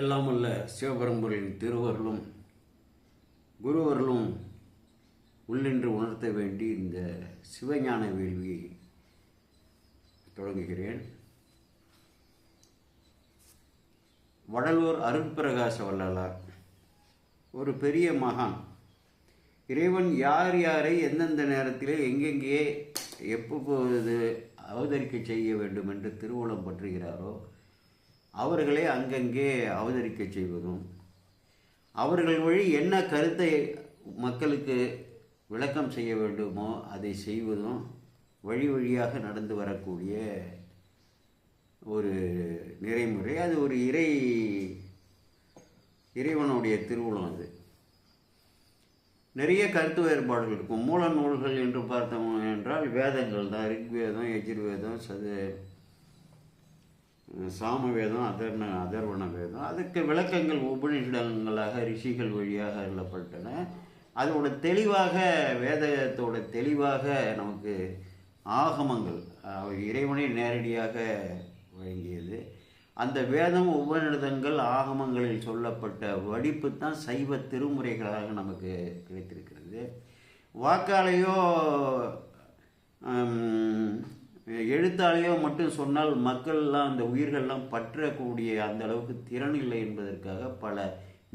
எல்லாம் உள்ள சிவபரம்பொருளின் திருவருளும். குருவருளும் உள்ளென்று உணர்த்த வேண்டி இந்த சிவஞான வேள்வியை தொடங்குகிறேன். வடலூர் அருட்பிரகாச வள்ளலார் ஒரு பெரிய மகான். இறைவன் யார் யாரை எந்தெந்த நேரத்திலே எங்கெங்கே எப்போது அவதரிக்க செய்ய வேண்டும் என்று திருவுளம் பற்றுகிறாரோ அவர்களை அங்கங்கே அவதரிக்க செய்வதும். அவர்கள் வழி என்ன கருத்தை மக்களுக்கு விளக்கம் செய்ய வேண்டுமோ அதை செய்வதும் வழி வழியாக நடந்து வரக்கூடிய ஒரு நிறைமுறை. அது ஒரு இறை இறைவனுடைய திருவுளம் அது. நிறைய கருத்து வேறுபாடுகள் இருக்கும். மூல நூல்கள் என்று பார்த்தோம் என்றால் வேதங்கள் தான் ரிக்வேதம் எஜுர்வேதம் சது சாமவேதம் அதர்ண அதர்வண வேதம் அதுக்கு விளக்கங்கள் உபநிஷதங்களாக ரிஷிகள் வழியாக எழுதப்பட்டன அதோட தெளிவாக வேதத்தோட தெளிவாக நமக்கு ஆகமங்கள் இறைவனை நேரடியாக வழங்கியது. அந்த வேதம் உபநிடதங்கள் ஆகமங்களில் சொல்லப்பட்ட வடிப்பு தான் சைவ திருமுறைகளாக நமக்கு கிடைத்திருக்கிறது. வாக்காளையோ எழுத்தாலேயோ மட்டும் சொன்னால் மக்கள்லாம் அந்த உயிர்கள்லாம் பற்றக்கூடிய அந்த அளவுக்கு திறன் இல்லை என்பதற்காக பல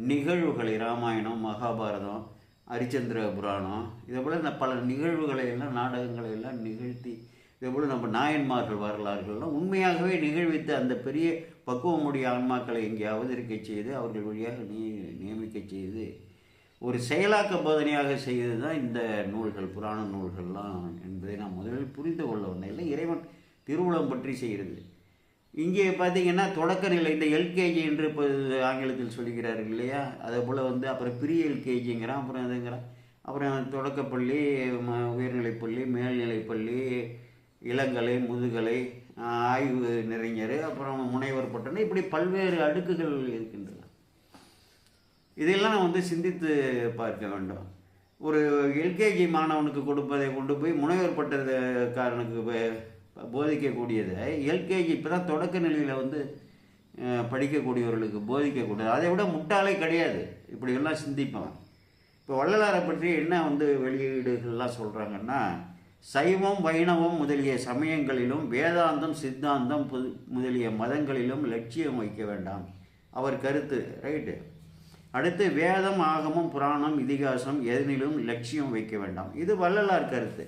நிகழ்வுகளை ராமாயணம் மகாபாரதம் ஹரிச்சந்திர புராணம் இதே போல் இந்த பல நிகழ்வுகளை எல்லாம் நாடகங்களை எல்லாம் நிகழ்த்தி இதே போல் நம்ம நாயன்மார்கள் வரலாறுகள்லாம் உண்மையாகவே நிகழ்வித்து அந்த பெரிய பக்குவமுடைய ஆன்மாக்களை எங்கேயாவது அவதரிக்க செய்து அவர்கள் வழியாக நீ நியமிக்க செய்து ஒரு செயலாக்க போதனையாக செய்தது தான் இந்த நூல்கள் புராண நூல்கள்லாம் என்பதை நாம் முதலில் புரிந்து கொள்ள ஒன்றும் இல்லை இறைவன் திருவுளம் பற்றி செய்கிறது. இங்கே பார்த்தீங்கன்னா தொடக்க நிலை இந்த எல்கேஜி என்று இப்போ ஆங்கிலத்தில் சொல்லிக்கிறார்கள் இல்லையா? அதே போல் வந்து அப்புறம் ப்ரீ எல்கேஜிங்கிறான் அப்புறம் இதுங்கிறான் அப்புறம் தொடக்கப்பள்ளி ம- உயர்நிலைப்பள்ளி மேல்நிலைப்பள்ளி இளங்கலை முதுகலை ஆய்வு நிறைஞர் அப்புறம் முனைவர் பட்டணம் இப்படி பல்வேறு அடுக்குகள் இருக்கின்றன. இதையெல்லாம் நான் வந்து சிந்தித்து பார்க்க வேண்டும். ஒரு எல்கேஜி மாணவனுக்கு கொடுப்பதை கொண்டு போய் முனைவர் பட்டக்காரனுக்கு போதிக்கக்கூடியதை எல்கேஜி இப்போ தான் தொடக்க நிலையில் வந்து படிக்கக்கூடியவர்களுக்கு போதிக்கக்கூடியது. அதை விட முட்டாளே கிடையாது. இப்படியெல்லாம் சிந்திப்பான் இப்போ வள்ளலாரை பற்றி என்ன வந்து வெளியீடுகள்லாம் சொல்கிறாங்கன்னா சைவம் வைணவம் முதலிய சமயங்களிலும் வேதாந்தம் சித்தாந்தம் புது- முதலிய மதங்களிலும் லட்சியம் வைக்க வேண்டாம். அவர் கருத்து ரைட்டு? அடுத்து வேதம் ஆகமம் புராணம் இதிகாசம் எதனிலும் லட்சியம் வைக்க வேண்டாம். இது வள்ளலார் கருத்து.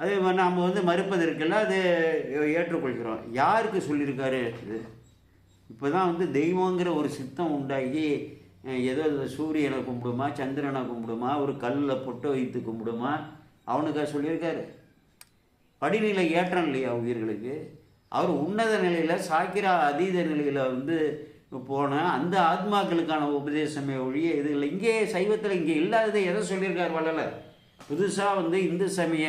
அது நாம் வந்து மறுப்பதற்கில்ல அது ஏற்றுக்கொள்கிறோம். யாருக்கு சொல்லியிருக்காரு? இது இப்போ தான் வந்து தெய்வங்கிற ஒரு சித்தம் உண்டாகி ஏதோ சூரியனை கும்பிடுமா சந்திரனை கும்பிடுமா ஒரு கல்லில் பொட்டு வைத்து கும்பிடுமா அவனுக்காக சொல்லியிருக்காரு. படிநிலை ஏற்றம் இல்லையா உயிர்களுக்கு? அவர் உன்னத நிலையில் சாக்கிரா அதீத நிலையில் வந்து போன அந்த ஆத்மாக்களுக்கான உபதேசமே ஒழிய இது இல்லை. இங்கே சைவத்தில் இங்கே இல்லாததை எதை சொல்லியிருக்கார் வள்ளலர்? புதுசாக வந்து இந்து சமய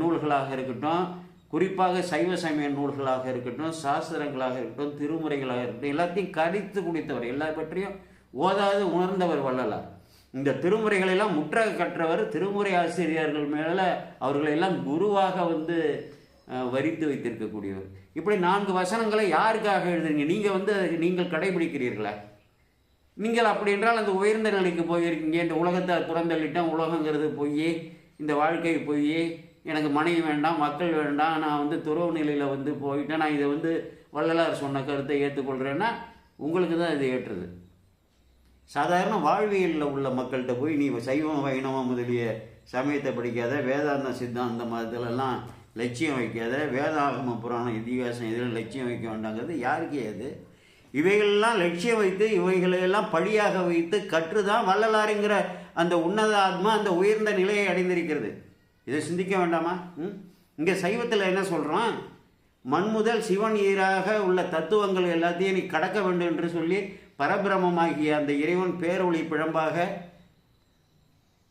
நூல்களாக இருக்கட்டும் குறிப்பாக சைவ சமய நூல்களாக இருக்கட்டும் சாஸ்திரங்களாக இருக்கட்டும் திருமுறைகளாக இருக்கட்டும் எல்லாத்தையும் கரித்து குடித்தவர் எல்லா பற்றியும் ஓதாது உணர்ந்தவர் வள்ளலார். இந்த திருமுறைகளெல்லாம் முற்றாக கற்றவர் திருமுறை ஆசிரியர்கள் மேலே அவர்களெல்லாம் குருவாக வந்து வரித்து வைத்திருக்கக்கூடியவர். இப்படி நான்கு வசனங்களை யாருக்காக எழுதுறீங்க? நீங்கள் வந்து அதை நீங்கள் கடைபிடிக்கிறீர்களா? நீங்கள் அப்படி என்றால் அந்த உயர்ந்த நிலைக்கு போயிருக்கீங்க இந்த உலகத்தை புறந்தள்ளிட்டேன். உலகங்கிறது போய் இந்த வாழ்க்கை போய் எனக்கு மனைவி வேண்டாம் மக்கள் வேண்டாம். நான் வந்து துறவு நிலையில் வந்து போயிட்டேன். நான் இதை வந்து வள்ளலார் சொன்ன கருத்தை ஏற்றுக்கொள்கிறேன்னா உங்களுக்கு தான் இது ஏற்றுது. சாதாரண வாழ்வியலில் உள்ள மக்கள்கிட்ட போய் நீ சைவம் வைணவம் முதலிய சமயத்தை படிக்காத வேதாந்தம் சித்தாந்தம் அதிலெல்லாம் லட்சியம் வைக்காத வேதாகம புராணம் இதிகாசம் இதில் லட்சியம் வைக்க வேண்டாங்கிறது யாருக்கு அது? இவைகளெல்லாம் லட்சியம் வைத்து இவைகளையெல்லாம் பழியாக வைத்து கற்று தான் வள்ளலாருங்கிற அந்த உன்னத ஆத்மா அந்த உயர்ந்த நிலையை அடைந்திருக்கிறது. இதை சிந்திக்க வேண்டாமா? ம்? இங்கே சைவத்தில் என்ன சொல்கிறோம் மண் முதல் சிவன் ஈராக உள்ள தத்துவங்கள் எல்லாத்தையும் நீ கடக்க வேண்டும் என்று சொல்லி பரபிரமமாகிய அந்த இறைவன் பேரொளி பிழம்பாக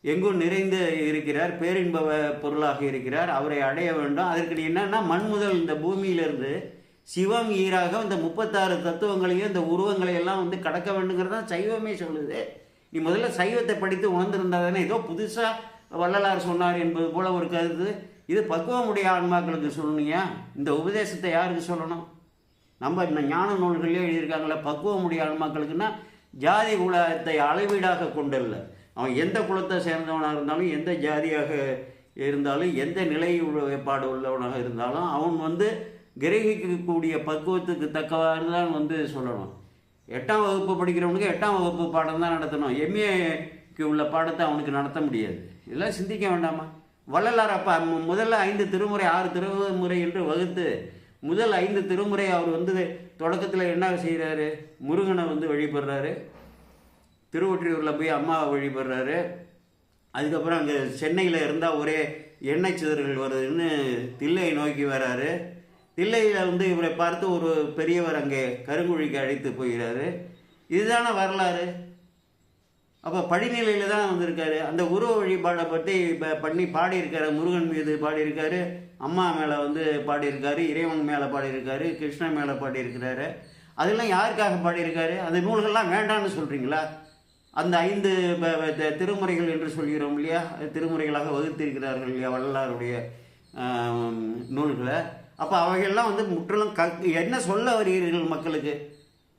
எங்கும் நிறைந்து இருக்கிறார் பேரின்ப பொருளாக இருக்கிறார் அவரை அடைய வேண்டும். அதற்கு என்னென்னா என்னன்னா மண் முதல் இந்த பூமியிலிருந்து சிவம் ஈராக இந்த முப்பத்தாறு தத்துவங்களையும் இந்த உருவங்களை எல்லாம் வந்து கடக்க வேண்டுங்கிறது தான் சைவமே சொல்லுது. நீ முதல்ல சைவத்தை படித்து உணர்ந்திருந்தா தானே ஏதோ புதுசாக வள்ளலார் சொன்னார் என்பது போல ஒரு கருத்து. இது பக்குவமுடைய ஆன்மாக்களுக்கு சொல்லணுங்க இந்த உபதேசத்தை யாருக்கு சொல்லணும்? நம்ம இந்த ஞான நூல்கள்லேயே எழுதியிருக்காங்களே பக்குவமுடைய ஆன்மாக்களுக்குன்னா ஜாதி குலத்தை அளவீடாக கொண்டல்ல அவன் எந்த குலத்தை சேர்ந்தவனாக இருந்தாலும் எந்த ஜாதியாக இருந்தாலும் எந்த நிலை உழைப்பாடு உள்ளவனாக இருந்தாலும் அவன் வந்து கிரகிக்கக்கூடிய பக்குவத்துக்கு தக்கவாறு தான் வந்து சொல்லணும். எட்டாம் வகுப்பு படிக்கிறவனுக்கு எட்டாம் வகுப்பு பாடம் தான் நடத்தணும். எம்ஏக்கு உள்ள பாடத்தை அவனுக்கு நடத்த முடியாது. இதெல்லாம் சிந்திக்க வேண்டாமா? வள்ளலார் அப்பா முதல்ல ஐந்து திருமுறை ஆறு திருமுறை என்று வகுத்து முதல் ஐந்து திருமுறை அவர் வந்து தொடக்கத்தில் என்ன செய்கிறாரு முருகனை வந்து வழிபடுறாரு. திருவொற்றியூரில் போய் அம்மாவை வழிபடுறாரு அதுக்கப்புறம் அங்கே சென்னையில் இருந்தால் ஒரே எண்ணெய் சிதறுகள் வருதுன்னு தில்லையை நோக்கி வராரு. தில்லையில் வந்து இவரை பார்த்து ஒரு பெரியவர் அங்கே கருங்குழிக்கு அழைத்து போகிறாரு. இதுதானே வரலாறு? அப்போ படிநிலையில் தான் வந்திருக்காரு. அந்த உருவ வழிபாடை பற்றி இப்போ பண்ணி பாடியிருக்காரு. முருகன் மீது பாடியிருக்காரு. அம்மா மேலே வந்து பாடியிருக்காரு. இறைவன் மேலே பாடியிருக்காரு. கிருஷ்ணன் மேலே பாடியிருக்கிறாரு. அதெல்லாம் யாருக்காக பாடியிருக்காரு? அந்த நூல்கள்லாம் வேண்டான்னு சொல்கிறீங்களா அந்த ஐந்து திருமுறைகள் என்று சொல்கிறோம் இல்லையா? திருமுறைகளாக வகுத்திருக்கிறார்கள் இல்லையா வள்ளலாருடைய நூல்களை. அப்போ அவைகள்லாம் வந்து முற்றிலும் க என்ன சொல்ல வருகிறீர்கள் மக்களுக்கு?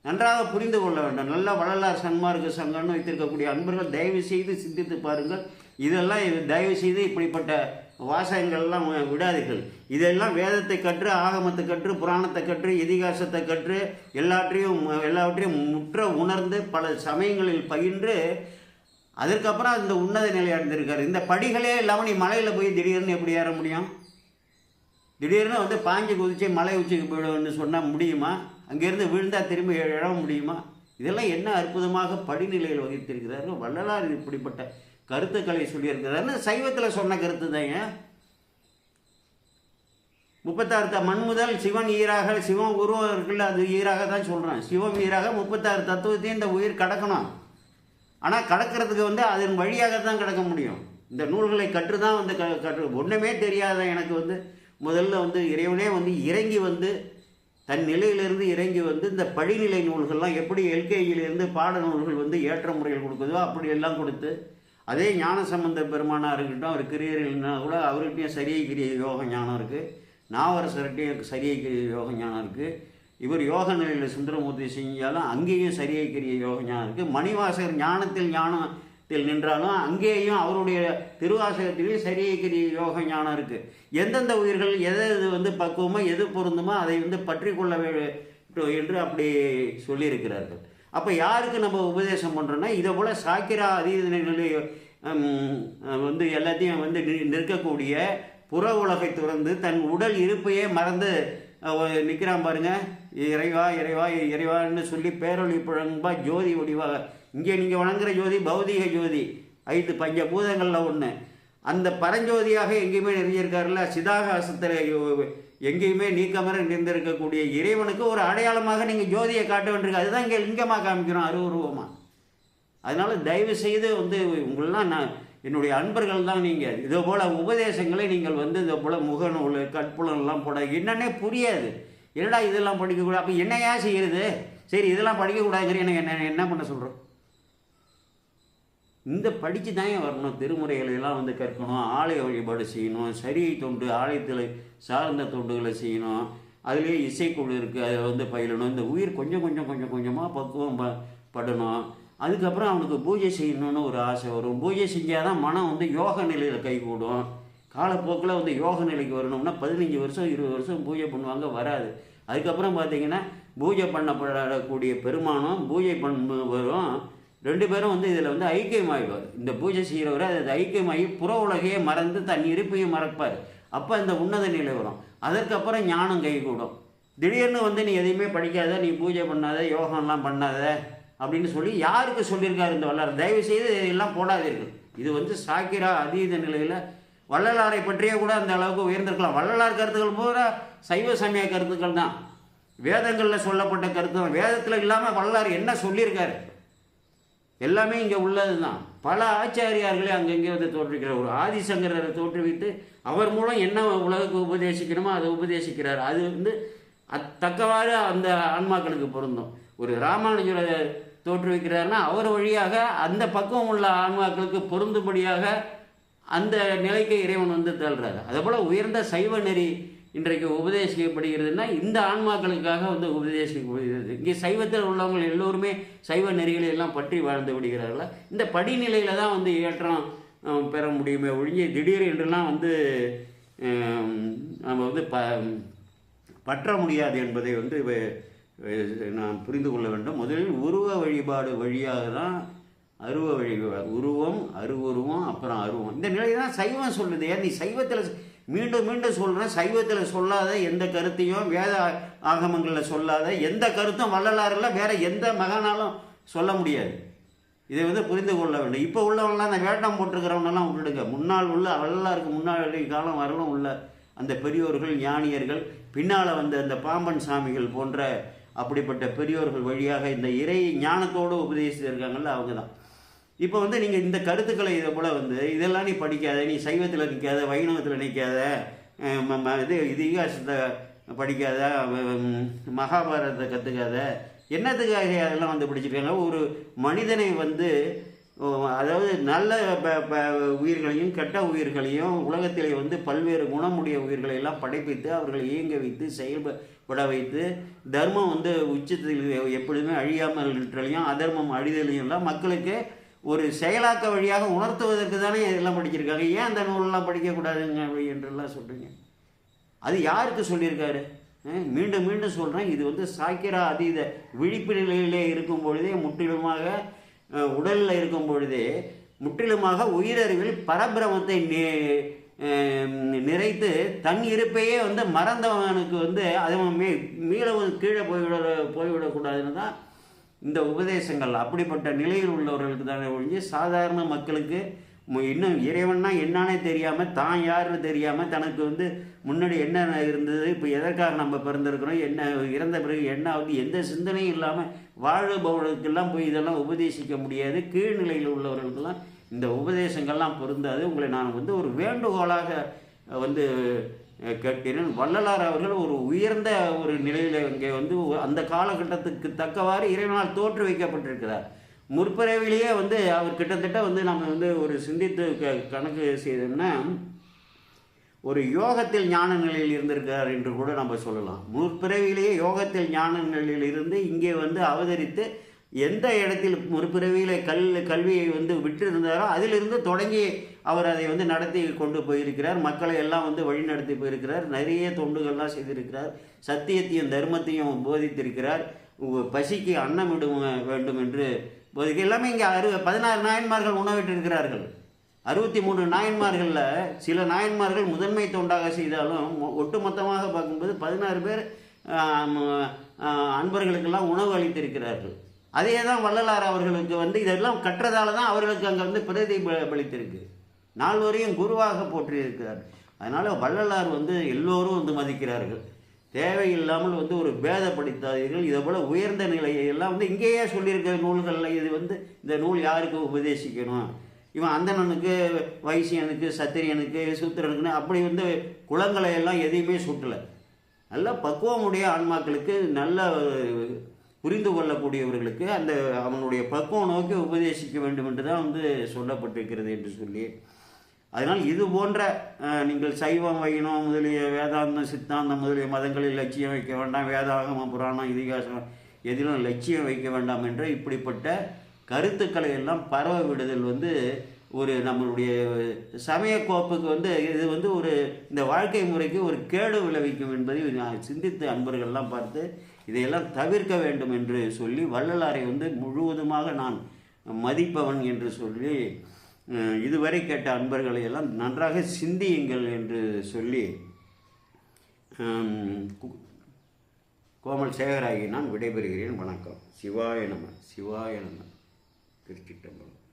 நன்றாக புரிந்து கொள்ள வேண்டும். நல்ல வள்ளலார் சன்மார்க்க சங்கம்னு வைத்திருக்கக்கூடிய அன்பர்கள் தயவு செய்து சிந்தித்து பாருங்கள். இதெல்லாம் இது தயவு செய்து இப்படிப்பட்ட வாசகங்கள்லாம் விடாதீர்கள். இதெல்லாம் வேதத்தை கற்று ஆகமத்தை கற்று புராணத்தை கற்று இதிகாசத்தை கற்று எல்லாற்றையும் எல்லாவற்றையும் முற்ற உணர்ந்து பல சமயங்களில் பயின்று அதற்கப்புறம் இந்த உன்னத நிலை அடைந்திருக்காரு. இந்த படிகளே இல்லாமல் நீ மலையில் போய் திடீர்னு எப்படி ஏற முடியும்? திடீர்னு வந்து பாஞ்சு குதிச்சு மலை உச்சிக்கு போயிடுவோம்னு சொன்னால் முடியுமா? அங்கேருந்து விழுந்தால் திரும்பி எழ எழ முடியுமா? இதெல்லாம் என்ன அற்புதமாக படிநிலையில் வகித்திருக்கிறார்கள். வள்ளலார் இப்படிப்பட்ட கருத்துக்களை சொல்லியிருக்கிறாருன்னு சைவத்தில் சொன்ன கருத்து தாங்க முப்பத்தாறு த- மண் முதல் சிவன் ஈராக சிவம் உருவம் இருக்குல்ல அது ஈராக தான் சொல்கிறேன் சிவம் ஈராக முப்பத்தாறு தத்துவத்தையும் இந்த உயிர் கடக்கணும். ஆனால் கடக்கிறதுக்கு வந்து அதன் வழியாக தான் கடக்க முடியும். இந்த நூல்களை கற்று தான் வந்து க கற்று ஒன்றுமே தெரியாத எனக்கு வந்து முதல்ல வந்து இறைவனே வந்து இறங்கி வந்து தன் நிலையிலிருந்து இறங்கி வந்து இந்த படிநிலை நூல்கள்லாம் எப்படி எல்கேஜியிலிருந்து பாட நூல்கள் வந்து ஏற்ற முறையில் கொடுக்குதோ அப்படி எல்லாம் கொடுத்து அதே ஞான சம்பந்த பெருமானாக இருக்கட்டும் அவர் கிரியர்கள்னா கூட அவர்கிட்டையும் சரியை கிரிய யோக ஞானம் இருக்குது நாவரசர்கிட்டையும் சரியை கிரிய யோக ஞானம் இருக்குது இவர் யோக நிலையில் சுந்தரமூர்த்தி செஞ்சாலும் அங்கேயும் சரியை கிரிய யோக ஞானம் இருக்குது மணிவாசகர் ஞானத்தில் ஞானத்தில் நின்றாலும் அங்கேயும் அவருடைய திருவாசகத்திலையும் சரியை கிரிய யோக ஞானம் இருக்குது எந்தெந்த உயிர்கள் எதை எது வந்து பக்குவமோ எது பொருந்துமோ அதை வந்து பற்றி கொள்ள என்று அப்படி சொல்லியிருக்கிறார்கள். அப்போ யாருக்கு நம்ம உபதேசம் பண்ணுறோன்னா இதை போல் சாக்கிரா அதீத வந்து எல்லாத்தையும் வந்து நிற்கக்கூடிய புற உலகை துறந்து தன் உடல் இருப்பையே மறந்து நிற்கிறான் பாருங்க. இறைவா இறைவா இறைவான்னு சொல்லி பேரொளி புழம்பா ஜோதி ஒடிவாக இங்கே நீங்கள் வணங்குற ஜோதி பௌதிக ஜோதி. ஐந்து பஞ்ச பூதங்களில் ஒன்று அந்த பரஞ்சோதியாக எங்கேயுமே நிறைஞ்சிருக்காருல்ல சிதாகாசத்தில் எங்கேயுமே நீக்கமர நின்றிருக்கக்கூடிய இறைவனுக்கு ஒரு அடையாளமாக நீங்கள் ஜோதியை காட்ட வேண்டியிருக்கு. அதுதான் இங்கே லிங்கமாக காமிக்கிறோம் அருவருவமாக அதனால் தயவு செய்து வந்து உங்களெலாம் நான் என்னுடைய அன்பர்கள் தான் நீங்கள் இதே போல் உபதேசங்களை நீங்கள் வந்து இதே போல் முகநூல் கற்புலன்லாம் போட என்னன்னே புரியாது. என்னடா இதெல்லாம் படிக்கக்கூடாது? அப்போ என்னையா செய்கிறது சரி இதெல்லாம் படிக்கக்கூடாதுங்கிற எனக்கு என்ன என்ன பண்ண சொல்கிறோம் இந்த படித்து தான் வரணும்? திருமுறைகளெல்லாம் வந்து கற்கணும். ஆலய வழிபாடு செய்யணும். சரியை தொண்டு ஆலயத்தில் சார்ந்த தொண்டுகளை செய்யணும். அதுலேயே இசைக்குழு இருக்குது அதை வந்து பயிலணும். இந்த உயிர் கொஞ்சம் கொஞ்சம் கொஞ்சம் கொஞ்சமாக பக்குவம் ப படணும். அதுக்கப்புறம் அவனுக்கு பூஜை செய்யணும்னு ஒரு ஆசை வரும். பூஜை செஞ்சால் தான் மனம் வந்து யோக நிலையில் கைகூடும் காலப்போக்கில் வந்து யோக நிலைக்கு வரணும்னா பதினஞ்சு வருஷம் இருபது வருஷம் பூஜை பண்ணுவாங்க வராது. அதுக்கப்புறம் பார்த்திங்கன்னா பூஜை பண்ணப்படக்கூடிய பெருமானம் பூஜை பண்ண வரும். ரெண்டு பேரும் வந்து இதில் வந்து ஐக்கியமாகிடுவார் இந்த பூஜை செய்கிறவர் அது ஐக்கியமாகி புற உலகையே மறந்து தன் இருப்பையும் மறப்பார். அப்போ இந்த உன்னத நிலை வரும். அதற்கப்புறம் ஞானம் கைகூடும். திடீர்னு வந்து நீ எதையுமே படிக்காத நீ பூஜை பண்ணாத யோகம்லாம் பண்ணாத அப்படின்னு சொல்லி யாருக்கு சொல்லியிருக்காரு இந்த வள்ளலார் தயவு செய்து எல்லாம் போடாதீர்கள். இது வந்து சாக்கிரா அதீத நிலையில் வள்ளலாரை பற்றியே கூட அந்த அளவுக்கு உயர்ந்திருக்கலாம். வள்ளலார் கருத்துக்கள் பூரா சைவ சமய கருத்துக்கள் தான். வேதங்களில் சொல்லப்பட்ட கருத்து தான். வேதத்தில் இல்லாமல் வள்ளலார் என்ன சொல்லியிருக்காரு? எல்லாமே இங்கே உள்ளது தான் பல ஆச்சாரியார்களே அங்கங்கே வந்து தோற்றுவிக்கிறார் ஒரு ஆதிசங்கரரை தோற்றுவித்து அவர் மூலம் என்ன உலகுக்கு உபதேசிக்கணுமோ அதை உபதேசிக்கிறார். அது வந்து அத்தக்கவாறு அந்த ஆன்மாக்களுக்கு பொருந்தும். ஒரு ராமானுஜரை தோற்றுவிக்கிறார்னா அவர் வழியாக அந்த பக்குவம் உள்ள ஆன்மாக்களுக்கு பொருந்தும்படியாக அந்த நிலைக்கு இறைவன் வந்து தள்ளுறாரு. அதே போல் உயர்ந்த சைவ நெறி இன்றைக்கு உபதேசிக்கப்படுகிறதுனா இந்த ஆன்மாக்களுக்காக வந்து உபதேசிக்கப்படுகிறது இங்கே சைவத்தில் உள்ளவங்க எல்லோருமே சைவ நெறிகளை எல்லாம் பற்றி வாழ்ந்து விடுகிறார்களா? இந்த படிநிலையில் தான் வந்து ஏற்றம் பெற முடியுமே ஒழிஞ்சு திடீர் என்றெல்லாம் வந்து நம்ம வந்து ப பற்ற முடியாது என்பதை வந்து நாம் புரிந்து கொள்ள வேண்டும். முதலில் உருவ வழிபாடு வழியாக தான் அருவ வழிபாடு உருவம் அருவுருவம் அப்புறம் அருவம். இந்த நிலை தான் சைவம் சொல்லுது. ஏன் நீ சைவத்தில் மீண்டும் மீண்டும் சொல்கிறேன் சைவத்தில் சொல்லாத எந்த கருத்தையும் வேத ஆகமங்களில் சொல்லாத எந்த கருத்தும் வள்ளலாறில் வேற எந்த மகனாலும் சொல்ல முடியாது. இதை வந்து புரிந்து கொள்ள வேண்டும். இப்போ உள்ளவங்களாம் அந்த வேட்டம் போட்டிருக்கிறவனெல்லாம் விட்டுடுங்க. முன்னால் உள்ள வள்ளலாருக்கு முன்னாடி காலம் வரலும் உள்ள அந்த பெரியோர்கள் ஞானியர்கள் பின்னால் வந்த அந்த பாம்பன் சாமிகள் போன்ற அப்படிப்பட்ட பெரியோர்கள் வழியாக இந்த இறை ஞானத்தோடு உபதேசித்திருக்காங்கல்ல அவங்க தான் இப்போ வந்து நீங்கள் இந்த கருத்துக்களை இதை போல் வந்து இதெல்லாம் நீ படிக்காத நீ சைவத்தில் நிற்காத வைணவத்தில் நிற்காத ம- ம- இது இதிகாசத்தை படிக்காத மகாபாரதத்தை கற்றுக்காத என்னத்துக்காக அதெல்லாம் வந்து பிடிச்சிருக்காங்க? ஒரு மனிதனை வந்து அதாவது நல்ல ப- ப- உயிர்களையும் கெட்ட உயிர்களையும் உலகத்திலே வந்து பல்வேறு குணமுடைய உயிர்களை எல்லாம் படைப்பித்து அவர்களை இயங்க வைத்து செயல்பட வைத்து தர்மம் வந்து உச்சத்தில் எப்பொழுதுமே அழியாமல் இருக்கிறதையும் அதர்மம் அழிதலையும் எல்லாம் மக்களுக்கு ஒரு செயலாக்க வழியாக உணர்த்துவதற்கு தானே இதெல்லாம் படிச்சிருக்காங்க. ஏன் அந்த நூலெல்லாம் படிக்கக்கூடாதுங்க அப்படி என்றெல்லாம் சொல்கிறீங்க அது யாருக்கு சொல்லியிருக்காரு? மீண்டும் மீண்டும் சொல்கிறேன் இது வந்து சாக்கிரா அதீத விழிப்பு நிலையிலே இருக்கும் பொழுதே முற்றிலுமாக உடலில் இருக்கும் பொழுதே முற்றிலுமாக உயிரறிவில் பரபிரமத்தை நிறைத்து தன் இருப்பையே வந்து மறந்தவனுக்கு வந்து அது மீ மீளவும் கீழே போய்விட போய்விடக்கூடாதுன்னு தான் இந்த உபதேசங்கள் அப்படிப்பட்ட நிலையில் உள்ளவர்களுக்கு தானே ஒழிஞ்சு சாதாரண மக்களுக்கு இன்னும் இறைவன்னா என்னானே தெரியாமல் தான் யாருன்னு தெரியாமல் தனக்கு வந்து முன்னாடி என்ன இருந்தது இப்போ எதற்காக நம்ம பிறந்திருக்கிறோம் என்ன இறந்த பிறகு என்ன ஆகுது எந்த சிந்தனையும் இல்லாமல் வாழுபவர்களுக்கெல்லாம் போய் இதெல்லாம் உபதேசிக்க முடியாது. கீழ்நிலையில் உள்ளவர்களுக்கெல்லாம் இந்த உபதேசங்கள்லாம் பொருந்தாது. உங்களை நான் வந்து ஒரு வேண்டுகோளாக வந்து கேட்கிறேன். வள்ளலார் அவர்கள் ஒரு உயர்ந்த ஒரு நிலையில் இங்கே வந்து அந்த காலகட்டத்துக்கு தக்கவாறு இறைவனால் தோற்று வைக்கப்பட்டிருக்கிறார். முற்பிறவிலேயே வந்து அவர் கிட்டத்தட்ட வந்து நம்ம வந்து ஒரு சிந்தித்து க கணக்கு செய்தோம்னா ஒரு யோகத்தில் ஞான நிலையில் இருந்திருக்கிறார் என்று கூட நம்ம சொல்லலாம். முற்பிறவிலேயே யோகத்தில் ஞான நிலையில் இருந்து இங்கே வந்து அவதரித்து எந்த இடத்தில் முற்பிறவியில கல் கல்வியை வந்து விட்டிருந்தாரோ அதிலிருந்து தொடங்கி அவர் அதை வந்து நடத்தி கொண்டு போயிருக்கிறார். மக்களை எல்லாம் வந்து வழிநடத்தி போயிருக்கிறார். நிறைய தொண்டுகள்லாம் செய்திருக்கிறார். சத்தியத்தையும் தர்மத்தையும் போதித்திருக்கிறார். உ- பசிக்கு அன்னமிடும் வேண்டும் என்று போதிக்க எல்லாமே இங்கே அறு பதினாறு நாயன்மார்கள் உணவிட்டிருக்கிறார்கள். அறுபத்தி மூணு நாயன்மார்களில் சில நாயன்மார்கள் முதன்மை தொண்டாக செய்தாலும் ஒட்டுமொத்தமாக பார்க்கும்போது பதினாறு பேர் அன்பர்களுக்கெல்லாம் உணவு அளித்திருக்கிறார்கள். அதே தான் வள்ளலார் அவர்களுக்கு வந்து இதெல்லாம் கற்றதால தான் அவர்களுக்கு அங்கே வந்து பிரதிபலித்திருக்கு நால்வரையும் குருவாக போற்றியிருக்கிறார். அதனால் வள்ளலார் வந்து எல்லோரும் வந்து மதிக்கிறார்கள். தேவையில்லாமல் வந்து ஒரு பேதப்படுத்தாதீர்கள் இதை போல் உயர்ந்த நிலையை எல்லாம் வந்து இங்கேயே சொல்லியிருக்கிற நூல்களில் இது வந்து இந்த நூல் யாருக்கு உபதேசிக்கணும்? இவன் அந்தணனுக்கு வைசியனுக்கு சத்திரியனுக்கு சூத்திரனுக்குன்னு அப்படி வந்து குளங்களை எல்லாம் எதையுமே சுட்டலை. நல்ல பக்குவமுடைய ஆன்மாக்களுக்கு நல்ல புரிந்து கொள்ளக்கூடியவர்களுக்கு அந்த அவனுடைய பக்குவம் நோக்கி உபதேசிக்க வேண்டும் என்று தான் வந்து சொல்லப்பட்டிருக்கிறது என்று சொல்லி. அதனால் இது போன்ற நீங்கள் சைவம் வைணவம் முதலிய வேதாந்தம் சித்தாந்தம் முதலிய மதங்களில் லட்சியம் வைக்க வேண்டாம். வேதாகம புராணம் இதிகாசம் எதிலும் லட்சியம் வைக்க வேண்டாம் என்ற இப்படிப்பட்ட கருத்துக்களை எல்லாம் பரவ விடுதல் வந்து ஒரு நம்மளுடைய சமய கோப்புக்கு வந்து இது வந்து ஒரு இந்த வாழ்க்கை முறைக்கு ஒரு கேடு விளைவிக்கும் என்பதை நான் சிந்தித்து அன்பர்கள்லாம் பார்த்து இதையெல்லாம் தவிர்க்க வேண்டும் என்று சொல்லி வள்ளலாரை வந்து முழுவதுமாக நான் மதிப்பவன் என்று சொல்லி இதுவரை கேட்ட அன்பர்களை எல்லாம் நன்றாக சிந்தியுங்கள் என்று சொல்லி கு- கோமல் சேகராகி நான் விடைபெறுகிறேன். வணக்கம். சிவாய நம சிவாய நம. திருச்சிட்டம்பலம்